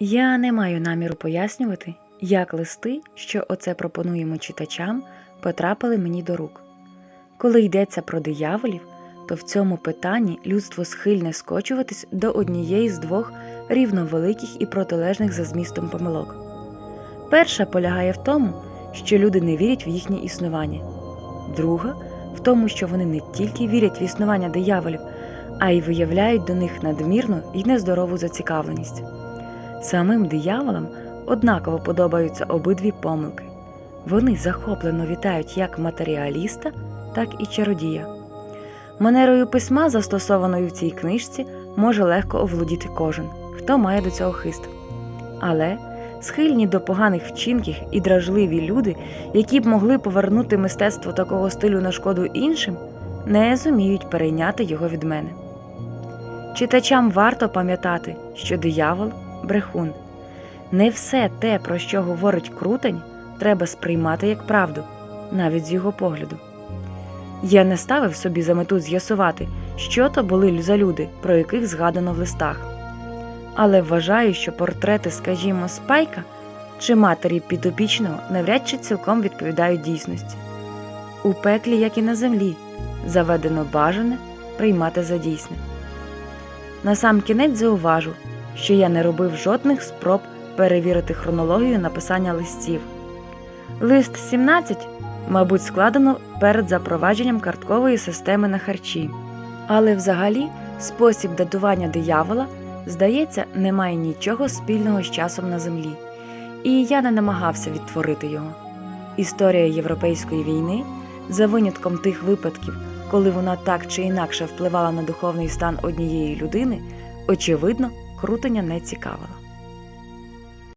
Я не маю наміру пояснювати, як листи, що оце пропонуємо читачам, потрапили мені до рук. Коли йдеться про дияволів, то в цьому питанні людство схильне скочуватись до однієї з двох рівновеликих і протилежних за змістом помилок. Перша полягає в тому, що люди не вірять в їхнє існування, друга в тому, що вони не тільки вірять в існування дияволів, а й виявляють до них надмірну і нездорову зацікавленість. Самим дияволам однаково подобаються обидві помилки. Вони захоплено вітають як матеріаліста, так і чародія. Манерою письма, застосованою в цій книжці, може легко оволодіти кожен, хто має до цього хист. Але схильні до поганих вчинків і дражливі люди, які б могли повернути мистецтво такого стилю на шкоду іншим, не зуміють перейняти його від мене. Читачам варто пам'ятати, що диявол брехун. Не все те, про що говорить крутень, треба сприймати як правду, навіть з його погляду. Я не ставив собі за мету з'ясувати, що то були за люди, про яких згадано в листах. Але вважаю, що портрети, скажімо, спайка чи матері підопічного навряд чи цілком відповідають дійсності. У пеклі, як і на землі, заведено бажане приймати за дійсне. Насамкінець зауважу, що я не робив жодних спроб перевірити хронологію написання листів. Лист 17, мабуть, складено перед запровадженням карткової системи на харчі. Але взагалі спосіб датування диявола, здається, не має нічого спільного з часом на землі, і я не намагався відтворити його. Історія Європейської війни, за винятком тих випадків, коли вона так чи інакше впливала на духовний стан однієї людини, очевидно, крутення не цікавила.